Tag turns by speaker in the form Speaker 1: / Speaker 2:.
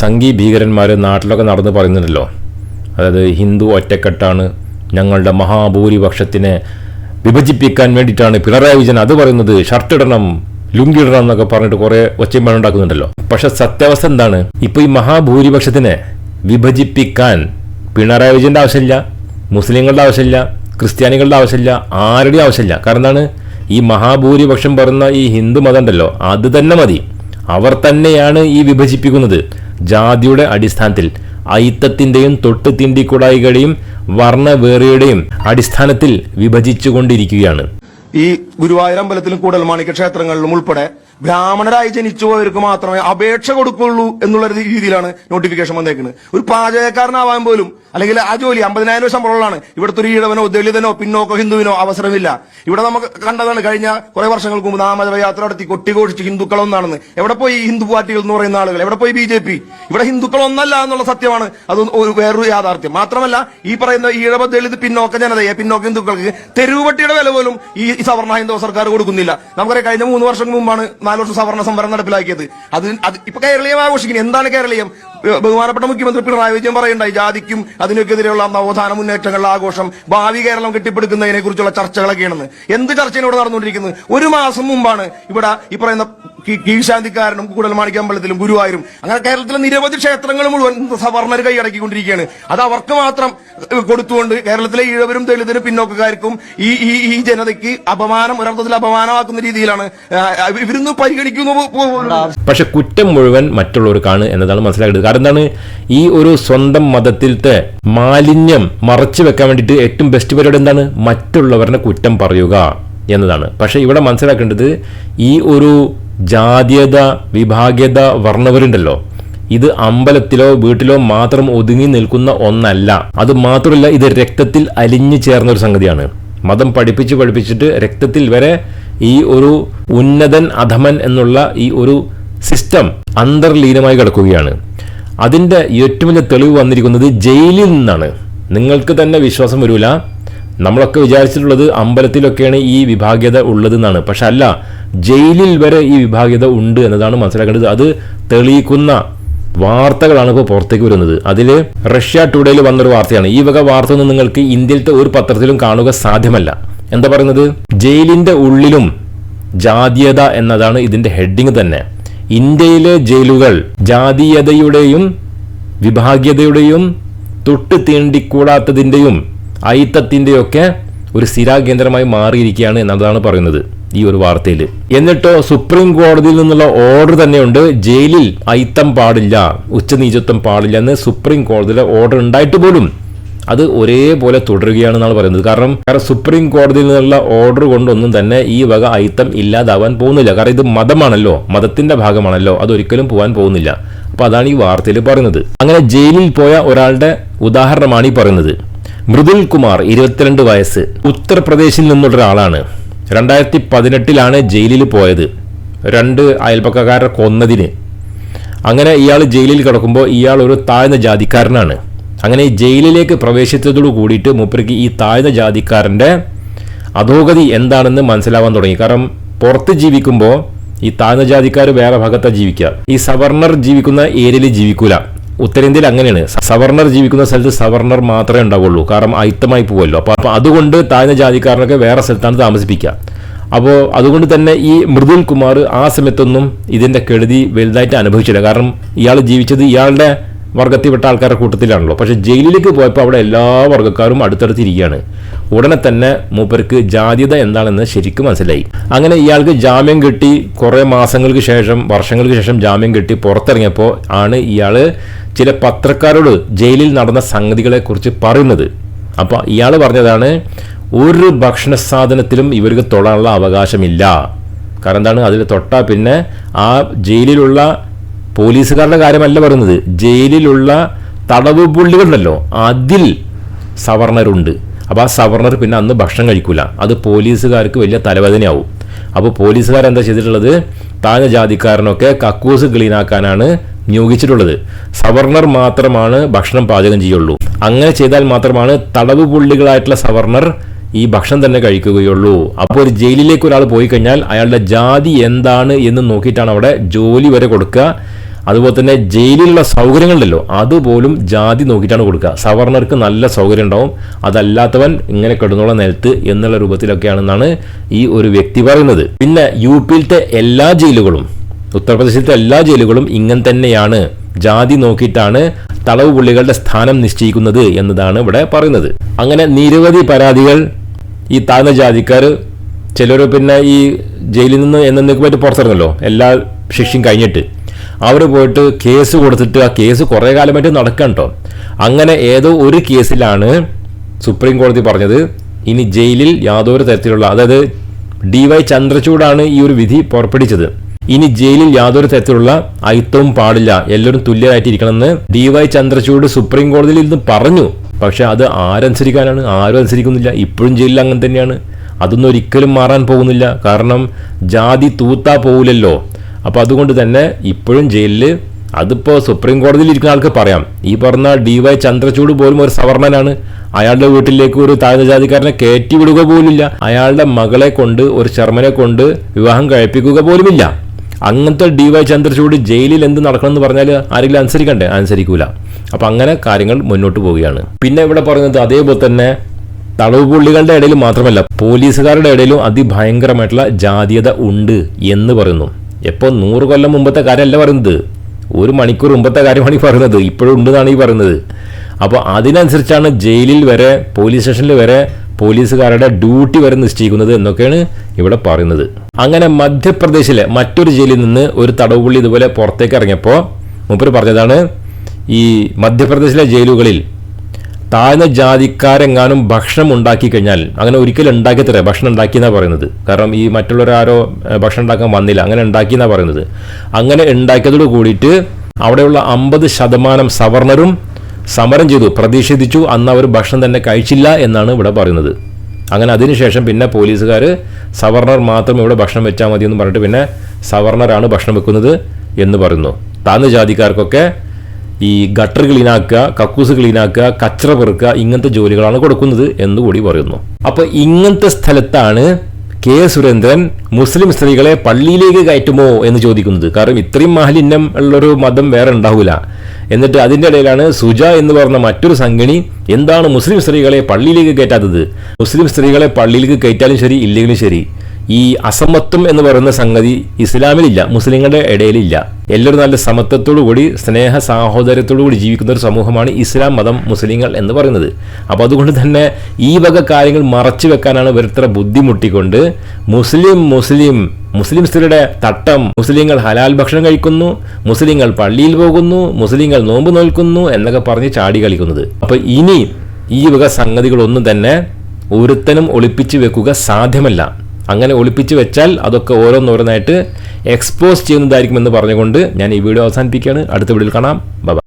Speaker 1: സംഘി ഭീകരന്മാർ നാട്ടിലൊക്കെ നടന്ന് പറയുന്നുണ്ടല്ലോ. അതായത് ഹിന്ദു ഒറ്റക്കെട്ടാണ് ഞങ്ങളുടെ മഹാഭൂരിപക്ഷത്തിനെ വിഭജിപ്പിക്കാൻ വേണ്ടിയിട്ടാണ് പിണറായി വിജയൻ അത് പറയുന്നത്. ഷർട്ട് ഇടണം ലുങ്കി ഇടണം എന്നൊക്കെ പറഞ്ഞിട്ട് കുറേ ഒച്ചയും ഉണ്ടാക്കുന്നുണ്ടല്ലോ. പക്ഷെ സത്യാവസ്ഥ എന്താണ്? ഇപ്പൊ ഈ മഹാഭൂരിപക്ഷത്തിനെ വിഭജിപ്പിക്കാൻ പിണറായി വിജയന്റെ ആവശ്യമില്ല മുസ്ലിങ്ങളുടെ ആവശ്യമില്ല ക്രിസ്ത്യാനികളുടെ ആവശ്യമില്ല ആരുടെയും ആവശ്യമില്ല. കാരണം എന്താണ്? ഈ മഹാഭൂരിപക്ഷം പറയുന്ന ഈ ഹിന്ദു മതം ഉണ്ടല്ലോ അത് തന്നെ മതി. അവർ തന്നെയാണ് ഈ വിഭജിപ്പിക്കുന്നത്. ജാതിയുടെ അടിസ്ഥാനത്തിൽ അയിത്തത്തിന്റെയും തൊട്ട് തിണ്ടിക്കുടായികളുടെയും വർണവേറിയുടെയും അടിസ്ഥാനത്തിൽ വിഭജിച്ചുകൊണ്ടിരിക്കുകയാണ്.
Speaker 2: ഈ ഗുരുവായൂർ അമ്പലത്തിലും കൂടൽമാണിക്യ ക്ഷേത്രങ്ങളിലും ഉൾപ്പെടെ ബ്രാഹ്മണരായി ജനിച്ചു പോയവർക്ക് മാത്രമേ അപേക്ഷ കൊടുക്കുള്ളൂ എന്നുള്ള രീതിയിലാണ് നോട്ടിഫിക്കേഷൻ വന്നേക്കുന്നത്. ഒരു പാചകക്കാരനാവാൻ പോലും അല്ലെങ്കിൽ ആ ജോലി അമ്പതിനായിരം രൂപ ശമ്പളമാണ് ഇവിടുത്തെ ഒരു ഈഴവനോ ദളിതനോ പിന്നോക്കോ ഹിന്ദുവിനോ അവസരമില്ല. ഇവിടെ നമുക്ക് കണ്ടതാണ് കഴിഞ്ഞ കുറെ വർഷങ്ങൾക്ക് മുമ്പ് നാമജപ യാത്ര നടത്തി കൊട്ടിഘോഷിച്ച് ഹിന്ദുക്കൾ ഒന്നാണെന്ന് എവിടെ പോയി ഹിന്ദു പാർട്ടികൾ എന്ന് പറയുന്ന ആളുകൾ? എവിടെ പോയി ബി ജെ പി? ഇവിടെ ഹിന്ദുക്കൾ ഒന്നല്ല എന്നുള്ള സത്യമാണ്. അത് ഒരു വേറൊരു യാഥാർത്ഥ്യം. മാത്രമല്ല ഈ പറയുന്ന ഈഴവ ദളിത് പിന്നോക്ക ജനതയെ പിന്നോക്ക ഹിന്ദുക്കൾക്ക് തെരുവുപട്ടിയുടെ വില പോലും ഈ സവർണ ഹിന്ദു സർക്കാർ കൊടുക്കുന്നില്ല. നമുക്കറിയാം കഴിഞ്ഞ മൂന്ന് വർഷം മുമ്പാണ് നാല് വർഷം സവർണ സംവരണം നടപ്പിലാക്കിയത്. അത് ഇപ്പൊ കേരളീയം ആഘോഷിക്കുന്നത് എന്താണ് കേരളീയം? ബഹുമാനപ്പെട്ട മുഖ്യമന്ത്രി പിണറായി വിജയൻ പറയുണ്ടായി ജാതിക്കും അതിനൊക്കെതിരെയുള്ള നവോത്ഥാന മുന്നേറ്റങ്ങളുടെ ആഘോഷം ഭാവി കേരളം കെട്ടിപ്പടുക്കുന്നതിനെ കുറിച്ചുള്ള ചർച്ചകളൊക്കെയാണെന്ന്. എന്ത് ചർച്ചയാണ് ഇവിടെ നടന്നുകൊണ്ടിരിക്കുന്നത്? ഒരു മാസം മുമ്പാണ് ഇവിടെ ഈ പറയുന്ന കീഴ്ശാന്തിക്കാരനും കൂടൽമാണിക്ക അമ്പലത്തിലും ഗുരുവായൂരും അങ്ങനെ കേരളത്തിലെ നിരവധി ക്ഷേത്രങ്ങൾ മുഴുവൻ സവർണർ കൈയടക്കിക്കൊണ്ടിരിക്കുകയാണ്. അത് അവർക്ക് മാത്രം കൊടുത്തുകൊണ്ട് കേരളത്തിലെ ഈഴവരും ദളിതരും പിന്നോക്കക്കാർക്കും ഈ ഈ ഈ ജനതയ്ക്ക് അപമാനം ഒരർത്ഥത്തിൽ അപമാനമാക്കുന്ന രീതിയിലാണ് ഇവരിന്ന് പരിഗണിക്കുന്നു
Speaker 1: പക്ഷെ കുറ്റം മുഴുവൻ മറ്റുള്ളവർക്കാണ് എന്നതാണ് മനസ്സിലാക്കേണ്ടത്. കാരണം എന്താണ് ഈ ഒരു സ്വന്തം മതത്തിലത്തെ മാലിന്യം മറച്ചു വെക്കാൻ വേണ്ടിയിട്ട് ഏറ്റവും ബെസ്റ്റ് പരിപാടി എന്താണ്? മറ്റുള്ളവരുടെ കുറ്റം പറയുക എന്നതാണ്. പക്ഷെ ഇവിടെ മനസ്സിലാക്കേണ്ടത് ഈ ഒരു ജാതീയത വിഭാഗീയത വർണവരുണ്ടല്ലോ. ഇത് അമ്പലത്തിലോ വീട്ടിലോ മാത്രം ഒതുങ്ങി നിൽക്കുന്ന ഒന്നല്ല. അത് മാത്രമല്ല ഇത് രക്തത്തിൽ അലിഞ്ഞു ചേർന്ന ഒരു സംഗതിയാണ്. മതം പഠിപ്പിച്ച് പഠിപ്പിച്ചിട്ട് രക്തത്തിൽ വരെ ഈ ഒരു ഉന്നതൻ അധമൻ എന്നുള്ള ഈ ഒരു സിസ്റ്റം അന്തർലീനമായി കിടക്കുകയാണ്. അതിന്റെ ഏറ്റവും വലിയ തെളിവ് വന്നിരിക്കുന്നത് ജയിലിൽ നിന്നാണ്. നിങ്ങൾക്ക് തന്നെ വിശ്വാസം വരില്ല നമ്മളൊക്കെ വിചാരിച്ചിട്ടുള്ളത് അമ്പലത്തിലൊക്കെയാണ് ഈ വിഭാഗ്യത ഉള്ളതെന്നാണ്. പക്ഷെ അല്ല ജയിലിൽ വരെ ഈ വിഭാഗ്യത ഉണ്ട് എന്നതാണ് മനസ്സിലാക്കേണ്ടത്. അത് തെളിയിക്കുന്ന വാർത്തകളാണ് ഇപ്പോൾ പുറത്തേക്ക് വരുന്നത്. അതിൽ റഷ്യ ടുഡേയിൽ വന്നൊരു വാർത്തയാണ്. ഈ വക വാർത്ത ഒന്നും നിങ്ങൾക്ക് ഇന്ത്യയിലത്തെ ഒരു പത്രത്തിലും കാണുക സാധ്യമല്ല. എന്താ പറയുന്നത്? ജയിലിന്റെ ഉള്ളിലും ജാതീയത എന്നതാണ് ഇതിന്റെ ഹെഡിങ് തന്നെ. ഇന്ത്യയിലെ ജയിലുകൾ ജാതീയതയുടെയും വിഭാഗ്യതയുടെയും തൊട്ട് തീണ്ടിക്കൂടാത്തതിന്റെയും ഐത്തത്തിന്റെയൊക്കെ ഒരു സ്ഥിരാകേന്ദ്രമായി മാറിയിരിക്കുകയാണ് എന്നതാണ് പറയുന്നത് ഈ ഒരു വാർത്തയിൽ എന്നിട്ടോ സുപ്രീം കോടതിയിൽ നിന്നുള്ള ഓർഡർ തന്നെയുണ്ട് ജയിലിൽ ഐത്തം പാടില്ല ഉച്ചനീചത്വം പാടില്ല എന്ന് സുപ്രീം കോടതിയിലെ ഓർഡർ ഉണ്ടായിട്ട് പോലും അത് ഒരേപോലെ തുടരുകയാണെന്നാണ് പറയുന്നത്. കാരണം കാരണം സുപ്രീം കോടതിയിൽ നിന്നുള്ള ഓർഡർ കൊണ്ടൊന്നും തന്നെ ഈ വക ഐത്തം ഇല്ലാതാവാൻ പോകുന്നില്ല. കാരണം ഇത് മതമാണല്ലോ. മതത്തിന്റെ ഭാഗമാണല്ലോ. അതൊരിക്കലും പോകാൻ പോകുന്നില്ല. അപ്പൊ അതാണ് ഈ വാർത്തയിൽ പറയുന്നത്. അങ്ങനെ ജയിലിൽ പോയ ഒരാളുടെ ഉദാഹരണമാണ് ഈ പറയുന്നത്. മൃദുൽ കുമാർ ഇരുപത്തിരണ്ട് വയസ്സ് ഉത്തർപ്രദേശിൽ നിന്നുള്ള ഒരാളാണ്. രണ്ടായിരത്തി പതിനെട്ടിലാണ് ജയിലിൽ പോയത്. രണ്ട് അയൽപ്പക്കക്കാരെ കൊന്നതിന്. അങ്ങനെ ഇയാൾ ജയിലിൽ കിടക്കുമ്പോൾ ഇയാൾ ഒരു താഴ്ന്ന ജാതിക്കാരനാണ്. അങ്ങനെ ജയിലിലേക്ക് പ്രവേശിച്ചതോടു കൂടിയിട്ട് മൂപ്പർക്ക് ഈ താഴ്ന്ന ജാതിക്കാരന്റെ അധോഗതി എന്താണെന്ന് മനസ്സിലാവാൻ തുടങ്ങി. കാരണം പുറത്ത് ജീവിക്കുമ്പോൾ ഈ താഴ്ന്ന ജാതിക്കാർ വേറെ ഭാഗത്താണ് ജീവിക്കുക. ഈ സവർണർ ജീവിക്കുന്ന ഏരിയയിൽ ജീവിക്കൂല. ഉത്തരേന്ത്യയിൽ അങ്ങനെയാണ്. സവർണർ ജീവിക്കുന്ന സ്ഥലത്ത് സവർണർ മാത്രമേ ഉണ്ടാവുള്ളൂ. കാരണം അയിത്തമായി പോകുമല്ലോ അപ്പോൾ അപ്പോൾ അതുകൊണ്ട് താഴ്ന്ന ജാതിക്കാരനൊക്കെ വേറെ സ്ഥലത്താണ് താമസിപ്പിക്കുക. അപ്പോൾ അതുകൊണ്ട് തന്നെ ഈ മൃദുൽ കുമാർ ആ സമയത്തൊന്നും ഇതിന്റെ കെടുതി വലുതായിട്ട് അനുഭവിച്ചില്ല. കാരണം ഇയാൾ ജീവിച്ചത് ഇയാളുടെ വർഗത്തിൽപ്പെട്ട ആൾക്കാരുടെ കൂട്ടത്തിലാണല്ലോ. പക്ഷെ ജയിലിലേക്ക് പോയപ്പോൾ അവിടെ എല്ലാ വർഗക്കാരും അടുത്തടുത്തിരിക്കുകയാണ്. ഉടനെ തന്നെ മൂപ്പർക്ക് ജാതിയത എന്താണെന്ന് ശരിക്കും മനസ്സിലായി. അങ്ങനെ ഇയാൾക്ക് ജാമ്യം കിട്ടി. കുറേ മാസങ്ങൾക്ക് ശേഷം വർഷങ്ങൾക്ക് ശേഷം ജാമ്യം കിട്ടി. പുറത്തിറങ്ങിയപ്പോൾ ആണ് ഇയാൾ ചില പത്രക്കാരോട് ജയിലിൽ നടന്ന സംഗതികളെക്കുറിച്ച് പറയുന്നത്. അപ്പോൾ ഇയാൾ പറഞ്ഞതാണ് ഒരു ഭക്ഷണ സാധനത്തിലും ഇവർക്ക് തൊടാനുള്ള അവകാശമില്ല. കാരണം എന്താണ്? അതിൽ തൊട്ടാൽ പിന്നെ ആ ജയിലിലുള്ള പോലീസുകാരുടെ കാര്യമല്ല പറയുന്നത്. ജയിലിലുള്ള തടവ് പുള്ളികളുണ്ടല്ലോ. അതിൽ സവർണരുണ്ട്. അപ്പോൾ ആ സവർണർ പിന്നെ അന്ന് ഭക്ഷണം കഴിക്കൂല. അത് പോലീസുകാർക്ക് വലിയ തലവേദനയാവും. അപ്പോൾ പോലീസുകാരെന്താ ചെയ്തിട്ടുള്ളത്? താഴ്ന്ന ജാതിക്കാരനൊക്കെ കക്കൂസ് ക്ലീനാക്കാനാണ് നിയോഗിച്ചിട്ടുള്ളത്. സവർണർ മാത്രമാണ് ഭക്ഷണം പാചകം ചെയ്യുള്ളൂ. അങ്ങനെ ചെയ്താൽ മാത്രമാണ് തടവ് പുള്ളികളായിട്ടുള്ള സവർണർ ഈ ഭക്ഷണം തന്നെ കഴിക്കുകയുള്ളൂ. അപ്പോൾ ഒരു ജയിലിലേക്ക് ഒരാൾ പോയി കഴിഞ്ഞാൽ അയാളുടെ ജാതി എന്താണ് എന്ന് നോക്കിയിട്ടാണ് അവിടെ ജോലി വരെ കൊടുക്കുക. അതുപോലെ തന്നെ ജയിലിലുള്ള സൗകര്യങ്ങളുണ്ടല്ലോ അതുപോലും ജാതി നോക്കിയിട്ടാണ് കൊടുക്കുക. സവർണർക്ക് നല്ല സൗകര്യം ഉണ്ടാവും. അതല്ലാത്തവൻ ഇങ്ങനെ കിടന്നുള്ള നിലത്ത് എന്നുള്ള രൂപത്തിലൊക്കെയാണെന്നാണ് ഈ ഒരു വ്യക്തി പറയുന്നത്. പിന്നെ യു പിയിലത്തെ എല്ലാ ജയിലുകളും ഉത്തർപ്രദേശിലത്തെ എല്ലാ ജയിലുകളും ഇങ്ങനെ തന്നെയാണ്. ജാതി നോക്കിയിട്ടാണ് തടവ് പുള്ളികളുടെ സ്ഥാനം നിശ്ചയിക്കുന്നത് എന്നതാണ് ഇവിടെ പറയുന്നത്. അങ്ങനെ നിരവധി പരാതികൾ ഈ താഴ്ന്ന ജാതിക്കാർ ചിലർ പിന്നെ ഈ ജയിലിൽ നിന്ന് എന്നേക്കുമായിട്ട് പുറത്തിറങ്ങല്ലോ എല്ലാ ശിക്ഷയും കഴിഞ്ഞിട്ട്. അവർ പോയിട്ട് കേസ് കൊടുത്തിട്ട് ആ കേസ് കുറേ കാലമായിട്ട് നടക്കാൻ കേട്ടോ അങ്ങനെ ഏതോ ഒരു കേസിലാണ് സുപ്രീം കോടതി പറഞ്ഞത് ഇനി ജയിലിൽ യാതൊരു തരത്തിലുള്ള അതായത് ഡി വൈ ചന്ദ്രചൂഡാണ് ഈ ഒരു വിധി പുറപ്പെടുവിച്ചത്. ഇനി ജയിലിൽ യാതൊരു തരത്തിലുള്ള അയിത്തവും പാടില്ല എല്ലാവരും തുല്യരായിട്ടിരിക്കണമെന്ന് ഡി വൈ ചന്ദ്രചൂഡ് സുപ്രീം കോടതിയിൽ ഇന്ന് പറഞ്ഞു. പക്ഷെ അത് ആരനുസരിക്കാനാണ് ആരും അനുസരിക്കുന്നില്ല ഇപ്പോഴും ജയിലിൽ അങ്ങനെ തന്നെയാണ്. അതൊന്നും ഒരിക്കലും മാറാൻ പോകുന്നില്ല. കാരണം ജാതി തൂത്താ പോകില്ലല്ലോ അപ്പോൾ അതുകൊണ്ട് തന്നെ ഇപ്പോഴും ജയിലിൽ അതിപ്പോൾ സുപ്രീം കോടതിയിൽ ഇരിക്കുന്ന ആൾക്ക് പറയാം. ഈ പറഞ്ഞ ഡി വൈ ചന്ദ്രചൂട് പോലും ഒരു സവർണനാണ് അയാളുടെ വീട്ടിലേക്ക് ഒരു താഴ്ന്ന ജാതിക്കാരനെ കയറ്റി വിടുക പോലുമില്ല. അയാളുടെ മകളെ കൊണ്ട് ഒരു ശർമ്മനെ കൊണ്ട് വിവാഹം കഴിപ്പിക്കുക പോലുമില്ല. അങ്ങനത്തെ ഡി വൈ ചന്ദ്രചൂട് ജയിലിൽ എന്ത് നടക്കണമെന്ന് പറഞ്ഞാൽ ആരെങ്കിലും അനുസരിക്കണ്ടേ? അനുസരിക്കൂല. അപ്പം അങ്ങനെ കാര്യങ്ങൾ മുന്നോട്ട് പോവുകയാണ്. പിന്നെ ഇവിടെ പറയുന്നത് അതേപോലെ തന്നെ തടവ് പുള്ളികളുടെ ഇടയിൽ മാത്രമല്ല പോലീസുകാരുടെ ഇടയിലും അതിഭയങ്കരമായിട്ടുള്ള ജാതീയത ഉണ്ട് എന്ന് പറയുന്നു. എപ്പോൾ നൂറ് കൊല്ലം മുമ്പത്തെ കാര്യമല്ല പറയുന്നത്. ഒരു മണിക്കൂർ മുമ്പത്തെ കാര്യമാണ് ഈ പറയുന്നത്. ഇപ്പോഴും ഉണ്ടെന്നാണ് ഈ പറയുന്നത്. അപ്പോൾ അതിനനുസരിച്ചാണ് ജയിലിൽ വരെ പോലീസ് സ്റ്റേഷനിൽ വരെ പോലീസുകാരുടെ ഡ്യൂട്ടി വരെ നിശ്ചയിക്കുന്നത് എന്നൊക്കെയാണ് ഇവിടെ പറയുന്നത്. അങ്ങനെ മധ്യപ്രദേശിലെ മറ്റൊരു ജയിലിൽ നിന്ന് ഒരു തടവുപുള്ളി ഇതുപോലെ പുറത്തേക്ക് ഇറങ്ങിയപ്പോൾ മൂപ്പര് പറഞ്ഞതാണ് ഈ മധ്യപ്രദേശിലെ ജയിലുകളിൽ താഴ്ന്ന ജാതിക്കാരെങ്ങാനും ഭക്ഷണം ഉണ്ടാക്കി കഴിഞ്ഞാൽ അങ്ങനെ ഒരിക്കലും ഉണ്ടാക്കി ഭക്ഷണം ഉണ്ടാക്കിയെന്നാണ് പറയുന്നത്. കാരണം ഈ മറ്റുള്ളവരാരോ ഭക്ഷണം ഉണ്ടാക്കാൻ വന്നില്ല അങ്ങനെ ഉണ്ടാക്കി എന്നാണ് പറയുന്നത്. അങ്ങനെ ഉണ്ടാക്കിയതോട് കൂടിയിട്ട് അവിടെയുള്ള അമ്പത് ശതമാനം സവർണരും സമരം ചെയ്തു പ്രതിഷേധിച്ചു അന്ന് അവർ ഭക്ഷണം തന്നെ കഴിച്ചില്ല എന്നാണ് ഇവിടെ പറയുന്നത്. അങ്ങനെ അതിനുശേഷം പിന്നെ പോലീസുകാർ സവർണർ മാത്രം ഇവിടെ ഭക്ഷണം വെച്ചാൽ മതി എന്ന് പറഞ്ഞിട്ട് പിന്നെ സവർണറാണ് ഭക്ഷണം വെക്കുന്നത് എന്ന് പറയുന്നു. താഴ്ന്ന ജാതിക്കാർക്കൊക്കെ ഈ ഗട്ടർ ക്ലീനാക്കുക കക്കൂസ് ക്ലീനാക്കുക കച്ചറ പെറുക്കുക ഇങ്ങനത്തെ ജോലികളാണ് കൊടുക്കുന്നത് എന്നുകൂടി പറയുന്നു. അപ്പോൾ ഇങ്ങനത്തെ സ്ഥലത്താണ് കെ സുരേന്ദ്രൻ മുസ്ലിം സ്ത്രീകളെ പള്ളിയിലേക്ക് കയറ്റുമോ എന്ന് ചോദിക്കുന്നത്. കാരണം ഇത്രയും മാലിന്യം ഉള്ളൊരു മതം വേറെ ഉണ്ടാവില്ല എന്നിട്ട് അതിന്റെ ഇടയിലാണ് സുജ എന്ന് പറഞ്ഞ മറ്റൊരു സംഘിണി എന്താണ് മുസ്ലിം സ്ത്രീകളെ പള്ളിയിലേക്ക് കയറ്റാത്തത്? മുസ്ലിം സ്ത്രീകളെ പള്ളിയിലേക്ക് കയറ്റാലും ശരി ഇല്ലെങ്കിലും ശരി. ഈ അസമത്വം എന്ന് പറയുന്ന സംഗതി ഇസ്ലാമിലില്ല മുസ്ലിങ്ങളുടെ ഇടയിലില്ല. എല്ലാവരും നല്ല സമത്വത്തോടു കൂടി സ്നേഹ കൂടി ജീവിക്കുന്ന ഒരു സമൂഹമാണ് ഇസ്ലാം മതം മുസ്ലിങ്ങൾ എന്ന് പറയുന്നത്. അപ്പോൾ അതുകൊണ്ട് തന്നെ ഈ വക കാര്യങ്ങൾ മറച്ചു വെക്കാനാണ് ഇവരിത്ര ബുദ്ധിമുട്ടിക്കൊണ്ട് മുസ്ലിം മുസ്ലിം മുസ്ലിം സ്ത്രീയുടെ തട്ടം മുസ്ലിങ്ങൾ ഹലാൽ ഭക്ഷണം കഴിക്കുന്നു മുസ്ലിങ്ങൾ പള്ളിയിൽ പോകുന്നു മുസ്ലിങ്ങൾ നോമ്പ് നോൽക്കുന്നു എന്നൊക്കെ പറഞ്ഞ് ചാടി കളിക്കുന്നത്. അപ്പോൾ ഇനി ഈ വക സംഗതികളൊന്നും തന്നെ ഒരുത്തനും ഒളിപ്പിച്ചു വെക്കുക സാധ്യമല്ല. അങ്ങനെ ഒളിപ്പിച്ച് വെച്ചാൽ അതൊക്കെ ഓരോന്നോരോന്നായിട്ട് എക്സ്പോസ് ചെയ്യുന്നതായിരിക്കുമെന്ന് പറഞ്ഞുകൊണ്ട് ഞാൻ ഈ വീഡിയോ അവസാനിപ്പിക്കുകയാണ്. അടുത്ത വീഡിയോയിൽ കാണാം. ബൈ